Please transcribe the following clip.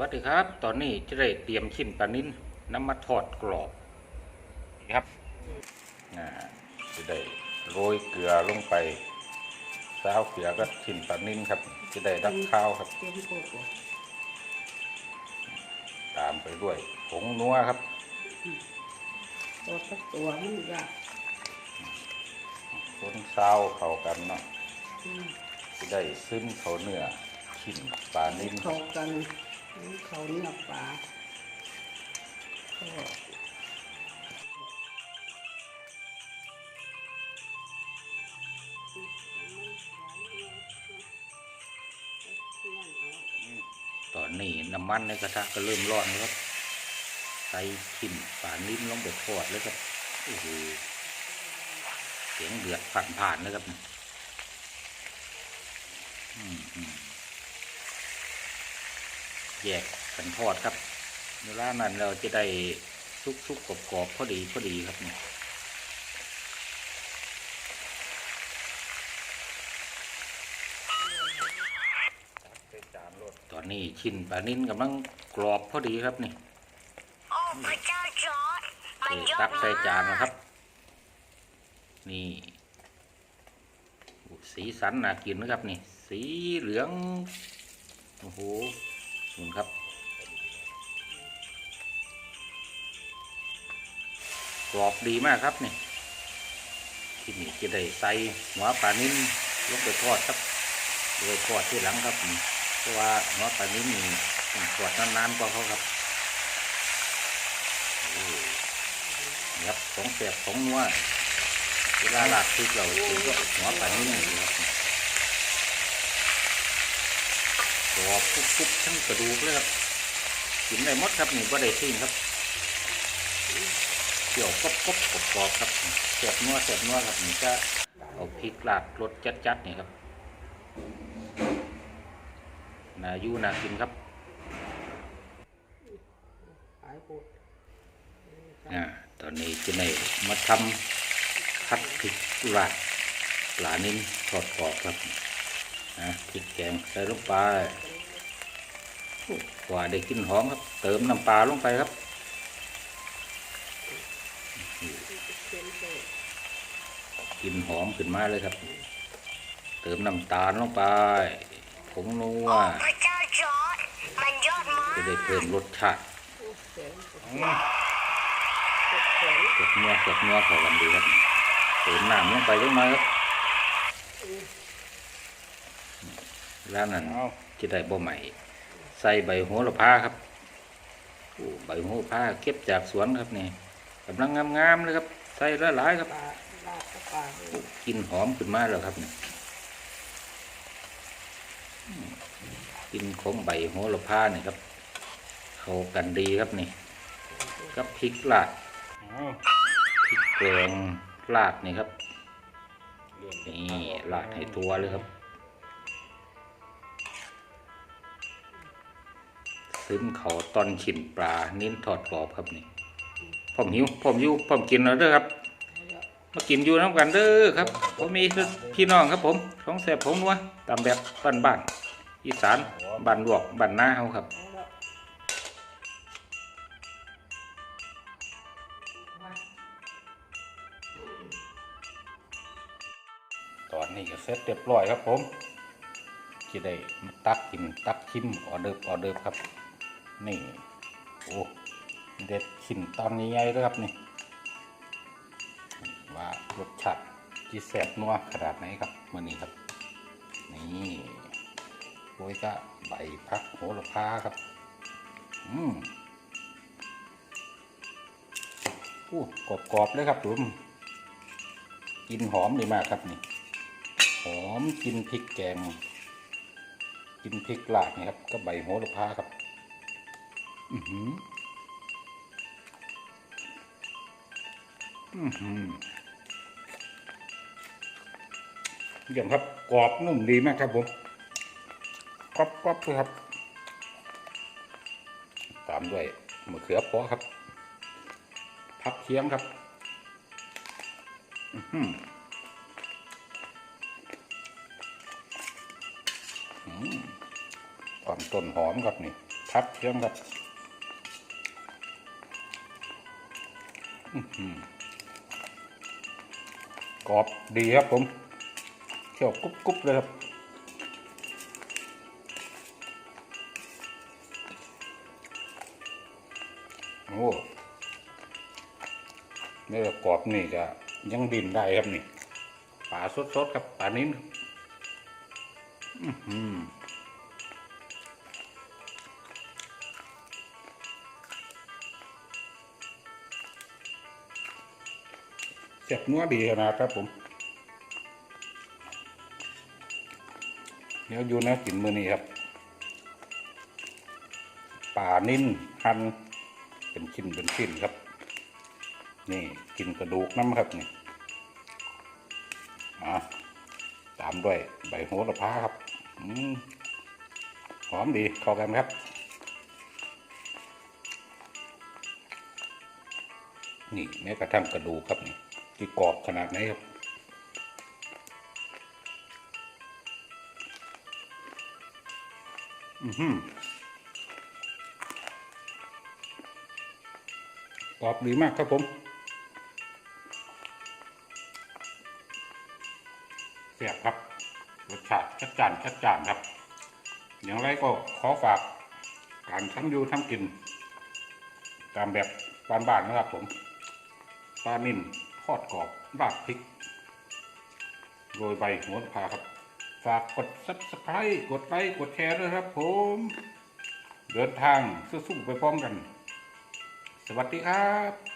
วัสดีครับ ตอนนี้จะได้เตรียมชิ้นปลานิ้นน้ำมาทอดกรอบนี่ครับอ่าจะได้โรยเกลือลงไปซาวเกลือก็ชิ้นปลานิ้นครับ จะได้รับข้าวครับเต็มโคตรตามไปด้วยผงนัวครับตัวสักตัวมันยากคนซาวเข้ากันเนาะอืมจะได้ซึมเข้าเนื้อชิ้นปลานิ้นเข้ากัน เขาเนื้อปลาก็ตอนนี้น้ำมันในกระทะก็เริ่มร้อนแล้วครับใส่ชิ้นปลานิ้นลงไปทอดแล้วครับโอ้โหเสียงเดือดผ่านๆนะครับเนี่ยอืมอืม แยกกันทอดครับเวลานั้นเราจะได้สุกๆกรอบๆพอดีพอดีครับเนี่ยตอนนี้ชิ้นปลานิ้นกำลังกรอบพอดีครับนี่โอ้พระเจ้าจอร์ดมันเทยอตัดกใส่จานมากนะครับ นี่โอ้สีสันน่ากินนะครับนี่ สีเหลือง โอ้โห นี่ครับกรอบดีมากครับนี่ที่นี่จะได้ใส่หัวปลานิ่มลงไปทอดครับโดยทอดที่หลังครับเพราะว่าหัวปลานิ่มนี่ทอดนานๆกว่าเขาครับโอ้นี่ครับของแสบของนัวเวลาหลาดพริกเราถึงก็หัวปลานิ่มนี่ครับก รอบคุบๆทั้งกระดูกเลยครับกินได้หมดครับนี่ก็ได้ทิ้งครับเกี่ยวกบกบกบกรอบครับแสบนัวแสบนัวครับนี่จะเอาพริกลาดรสจัดๆนี่ครับนาอยูนากินครับตอ่าตอนนี้จะได้มาทำผัดพริกลาดปลานิ่มทอดกรอบครับนะพริกแกงใส่ลงไป กว่าได้กลินหอมครับ เติมน้ำปลาลงไปครับกลินหอมขึ้นมาเลยครับ เติมน้ำตาลลงไปผงนัวโอ้พระเจ้าจอร์ดมันยอดมากจะได้เพิ่มรสชาติแสงเก็บเนื้อเก็บเนื้อเข้ากันดีครับเติมน้ำลงไปเล็กน้อยครับแล้วนั้นจะได้บ่ใหม่ ใส่ใบโหระพาครับโอ้ใบโหระพาเก็บจากสวนครับนี่กำลังงามๆเลยครับ ใส่หลายครับกินหอมขึ้นมาแล้วครับนี่กินของใบโหระพาเนี่ยครับเข้ากันดีครับนี่กับพริกลาดพริกแกงลาดนี่ครับนี่ลาดให้ตัวเลยครับ ซึมเขาตอนฉินปลานิ้นทอดกรอบครับนี่ผมหิวผมอยู่ผมกินแล้วเด้อครับมากินอยู่น้ำกันเด้อครับ ผมมีพี่น้องครับผมท้องแสบผมนัวตามแบบบ้านบ้านๆอีสานบ้านหลวกบ้านหน้าเฮาครับตอนนี้ก็เสร็จเรียบร้อยครับผมจะได้ตักกินตักชิมออเดิร์ฟออเดิร์ฟครับ นี่โอ้เด็ดขินตอนนี้ใหญ่เลยครับนี่ว่ารสชาติที่แสบนัวขนาดไหนครับมื่อนี้ครับ นี่โอ้ยก็ใบพักโหระพาครับ อืมอู้กรอบๆเลยครับผมกินหอมดีมากครับนี่ หอมกินพริกแกง กินพริกลาดนี่ครับ ก็ใบโหระพาครับ อือหืออือหือเยี่ยมครับกรอบนุ่มดีมากครับผมกรอบกรอบเลยครับ ตามด้วยมะเขือเปอครับ พักเคียงครับอืมความต้นหอมครับนี่พัดเทียมครับ กรอบดีครับผมเคี่ยวกรุบกรุบเลยครับโอ้เนื้อกรอบนี่ก็ยังดินได้ครับนี่ปลาสดๆครับปลานิ้นอื้อ เจ็บนัวดีขนาดครับผม เดี๋ยวอยู่นะกินมือนี้ครับป่านิ่นหั่นเป็นชิ้นเป็นชิ้นครับ นี่กินกระดูกน้ำครับนี่อะตามด้วยใบโหระพาครับอหอมดีเข้ากันครับ นี่แม้กระทั่งกระดูกครับนี่ ที่กรอบขนาดไหนครับอือหือกรอบดีมากครับผมเสียบครับรสชาติชัดจานชัดจานครับ อย่างไรก็ขอฝากการทำอยู่ทำกิน ตามแบบบ้านๆนะครับผมปลานิ่น ทอดกรอบราดพริก โรยใบโหระพาครับ ฝากกด subscribe กดไลค์กดแชร์ด้วยครับผม เดินทางสู้ๆไปพร้อมกัน สวัสดีครับ